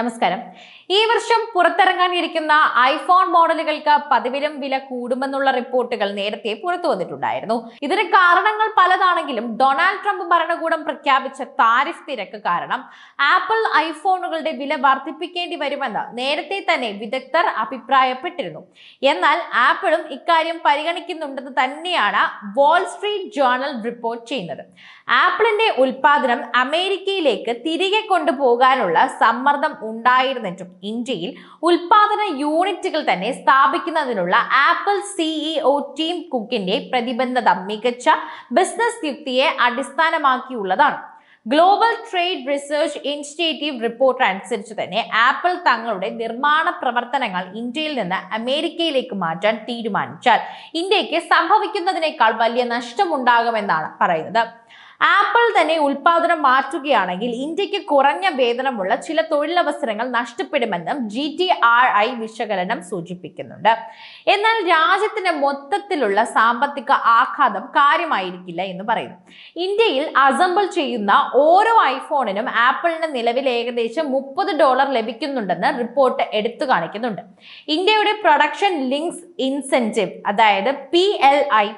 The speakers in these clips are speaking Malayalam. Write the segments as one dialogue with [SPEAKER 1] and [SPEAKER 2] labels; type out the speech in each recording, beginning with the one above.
[SPEAKER 1] നമസ്കാരം. ഈ വർഷം പുറത്തിറങ്ങാനിരിക്കുന്ന ഐഫോൺ മോഡലുകൾക്ക് പതിവിലും വില കൂടുമെന്നുള്ള റിപ്പോർട്ടുകൾ നേരത്തെ പുറത്തു വന്നിട്ടുണ്ടായിരുന്നു. ഇതിന് കാരണങ്ങൾ പലതാണെങ്കിലും ഡൊണാൾഡ് ട്രംപ് ഭരണകൂടം പ്രഖ്യാപിച്ച താരിഫ് തിരക്ക് കാരണം ആപ്പിൾ ഐഫോണുകളുടെ വില വർദ്ധിപ്പിക്കേണ്ടി വരുമെന്ന് നേരത്തെ തന്നെ വിദഗ്ധർ അഭിപ്രായപ്പെട്ടിരുന്നു. എന്നാൽ ആപ്പിളും ഇക്കാര്യം പരിഗണിക്കുന്നുണ്ടെന്ന് തന്നെയാണ് വാൾ സ്ട്രീറ്റ് ജേർണൽ റിപ്പോർട്ട് ചെയ്യുന്നത്. ആപ്പിളിന്റെ ഉൽപാദനം അമേരിക്കയിലേക്ക് തിരികെ കൊണ്ടുപോകാനുള്ള സമ്മർദ്ദം ഉണ്ടായിരുന്നിട്ടും ഇന്ത്യയിൽ ഉൽപാദന യൂണിറ്റുകൾ തന്നെ സ്ഥാപിക്കുന്നതിനുള്ള ആപ്പിൾ സിഇഒ ടീം കുക്കിന്റെ പ്രതിബദ്ധത മികച്ച ബിസിനസ് യുക്തിയെ അടിസ്ഥാനമാക്കിയുള്ളതാണ്. Global trade research institute report അനുസരിച്ച് തന്നെ ആപ്പിൾ തങ്ങളുടെ നിർമ്മാണ പ്രവർത്തനങ്ങൾ ഇന്ത്യയിൽ നിന്ന് അമേരിക്കയിലേക്ക് മാറ്റാൻ തീരുമാനിച്ചാൽ ഇന്ത്യയ്ക്ക് സംഭവിക്കുന്നതിനേക്കാൾ വലിയ നഷ്ടമുണ്ടാകുമെന്നാണ് പറയുന്നത്. ആപ്പിൾ തന്നെ ഉൽപാദനം മാറ്റുകയാണെങ്കിൽ ഇന്ത്യയ്ക്ക് കുറഞ്ഞ വേതനമുള്ള ചില തൊഴിലവസരങ്ങൾ നഷ്ടപ്പെടുമെന്നും ജി ടി ആർ ഐ വിശകലനം സൂചിപ്പിക്കുന്നുണ്ട്. എന്നാൽ രാജ്യത്തിന്റെ മൊത്തത്തിലുള്ള സാമ്പത്തിക ആഘാതം കാര്യമായിരിക്കില്ല എന്ന് പറയുന്നു. ഇന്ത്യയിൽ അസംബിൾ ചെയ്യുന്ന ഓരോ ഐഫോണിനും ആപ്പിളിന് നിലവിൽ ഏകദേശം മുപ്പത് ഡോളർ ലഭിക്കുന്നുണ്ടെന്ന് റിപ്പോർട്ട് എടുത്തു കാണിക്കുന്നുണ്ട്. ഇന്ത്യയുടെ പ്രൊഡക്ഷൻ ലിങ്ക്സ് ഇൻസെന്റീവ് അതായത് പി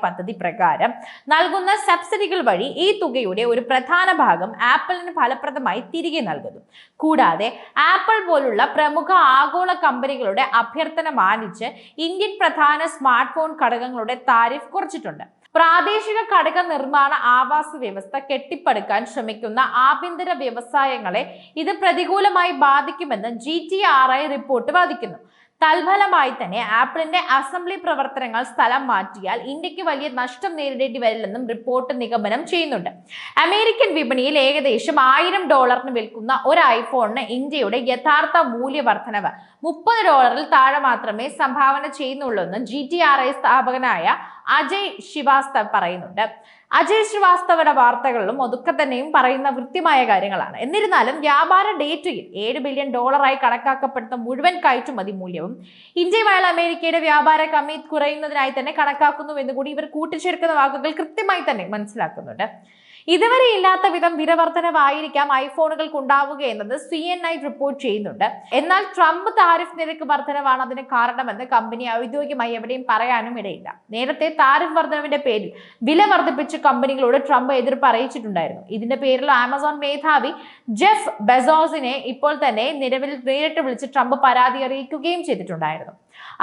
[SPEAKER 1] പദ്ധതി പ്രകാരം നൽകുന്ന സബ്സിഡികൾ വഴി ഈ തുകയുടെ ഒരു പ്രധാന ഭാഗം ആപ്പിളിന് ഫലപ്രദമായി തിരികെ നൽകുന്നു. കൂടാതെ ആപ്പിൾ പോലുള്ള പ്രമുഖ ആഗോള കമ്പനികളുടെ അഭ്യർത്ഥന മാനിച്ച് ഇന്ത്യൻ പ്രധാന സ്മാർട്ട് ഫോൺ ഘടകങ്ങളുടെ താരിഫ് കുറച്ചിട്ടുണ്ട്. പ്രാദേശിക ഘടക നിർമ്മാണ ആവാസ വ്യവസ്ഥ കെട്ടിപ്പടുക്കാൻ ശ്രമിക്കുന്ന ആഭ്യന്തര വ്യവസായങ്ങളെ ഇത് പ്രതികൂലമായി ബാധിക്കുമെന്ന് G T R I report വാദിക്കുന്നു. തൽഫലമായി തന്നെ ആപ്പിളിന്റെ അസംബ്ലി പ്രവർത്തനങ്ങൾ സ്ഥലം മാറ്റിയാൽ ഇന്ത്യയ്ക്ക് വലിയ നഷ്ടം നേരിടേണ്ടി വരില്ലെന്നും റിപ്പോർട്ട് നിഗമനം ചെയ്യുന്നുണ്ട്. അമേരിക്കൻ വിപണിയിൽ ഏകദേശം ആയിരം ഡോളറിന് വിൽക്കുന്ന ഒരു ഐഫോണിന് ഇന്ത്യയുടെ യഥാർത്ഥ മൂല്യവർദ്ധനവ് മുപ്പത് ഡോളറിൽ താഴെ മാത്രമേ സംഭാവന ചെയ്യുന്നുള്ളൂ എന്ന് ജി ടി ആർ ഐ സ്ഥാപകനായ അജയ് ശ്രീവാസ്തവ് പറയുന്നുണ്ട്. അജയ് ശ്രീവാസ്തവയുടെ വാർത്തകളിലും ഒതുക്കെ തന്നെയും പറയുന്ന കൃത്യമായ കാര്യങ്ങളാണ്. എന്നിരുന്നാലും വ്യാപാര ഡേറ്റയിൽ ഏഴ് ബില്യൺ ഡോളറായി കണക്കാക്കപ്പെടുന്ന മുഴുവൻ കയറ്റുമതി മൂല്യവും ഇന്ത്യയുമായുള്ള അമേരിക്കയുടെ വ്യാപാര കമ്മി കുറയുന്നതിനായി തന്നെ കണക്കാക്കുന്നു കൂടി ഇവർ കൂട്ടിച്ചേർക്കുന്ന വാക്കുകൾ കൃത്യമായി തന്നെ മനസ്സിലാക്കുന്നുണ്ട്. ഇതുവരെ ഇല്ലാത്ത വിധം വിലവർധനവായിരിക്കാം ഐഫോണുകൾക്ക് ഉണ്ടാവുക എന്നത് സി എൻ ഐ റിപ്പോർട്ട് ചെയ്യുന്നുണ്ട്. എന്നാൽ ട്രംപ് താരിഫ് നിരക്ക് വർധനവാണ് അതിന് കാരണമെന്ന് കമ്പനി ഔദ്യോഗികമായി എവിടെയും പറയാനും ഇടയില്ല. നേരത്തെ താരിഫ് വർധനവിന്റെ പേരിൽ വില വർദ്ധിപ്പിച്ച കമ്പനികളോട് ട്രംപ് എതിർപ്പ് അറിയിച്ചിട്ടുണ്ടായിരുന്നു. ഇതിന്റെ പേരിൽ ആമസോൺ മേധാവി ജെഫ് ബെസോസിനെ ഇപ്പോൾ തന്നെ നിലവിൽ നേരിട്ട് വിളിച്ച് ട്രംപ് പരാതി അറിയിക്കുകയും ചെയ്തിട്ടുണ്ടായിരുന്നു.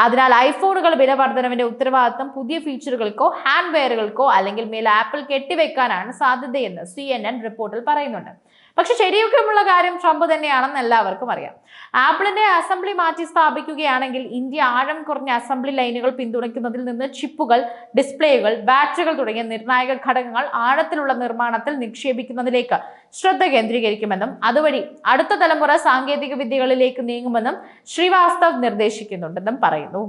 [SPEAKER 1] അതിനാൽ ഐഫോണുകൾ വില വർധനവിന്റെ ഉത്തരവാദിത്തം പുതിയ ഫീച്ചറുകൾക്കോ ഹാൻഡ് വെയറുകൾക്കോ അല്ലെങ്കിൽ മേൽ ആപ്പിൾ കെട്ടിവെക്കാനാണ് സാധ്യതയെന്ന് സി എൻ എൻ റിപ്പോർട്ടിൽ പറയുന്നുണ്ട്. പക്ഷെ ശരിയൊക്കെയുള്ള കാര്യം ട്രംപ് തന്നെയാണെന്ന് എല്ലാവർക്കും അറിയാം. ആപ്പിളിന്റെ അസംബ്ലി മാറ്റി സ്ഥാപിക്കുകയാണെങ്കിൽ ഇന്ത്യ ആഴം കുറഞ്ഞ അസംബ്ലി ലൈനുകൾ പിന്തുണയ്ക്കുന്നതിൽ നിന്ന് ചിപ്പുകൾ ഡിസ്പ്ലേകൾ ബാറ്ററികൾ തുടങ്ങിയ നിർണായക ഘടകങ്ങൾ ആഴത്തിലുള്ള നിർമ്മാണത്തിൽ നിക്ഷേപിക്കുന്നതിലേക്ക് ശ്രദ്ധ കേന്ദ്രീകരിക്കുമെന്നും അതുവഴി അടുത്ത തലമുറ സാങ്കേതിക വിദ്യകളിലേക്ക് നീങ്ങുമെന്നും ശ്രീവാസ്തവ് നിർദ്ദേശിക്കുന്നുണ്ടെന്നും പറയുന്നു.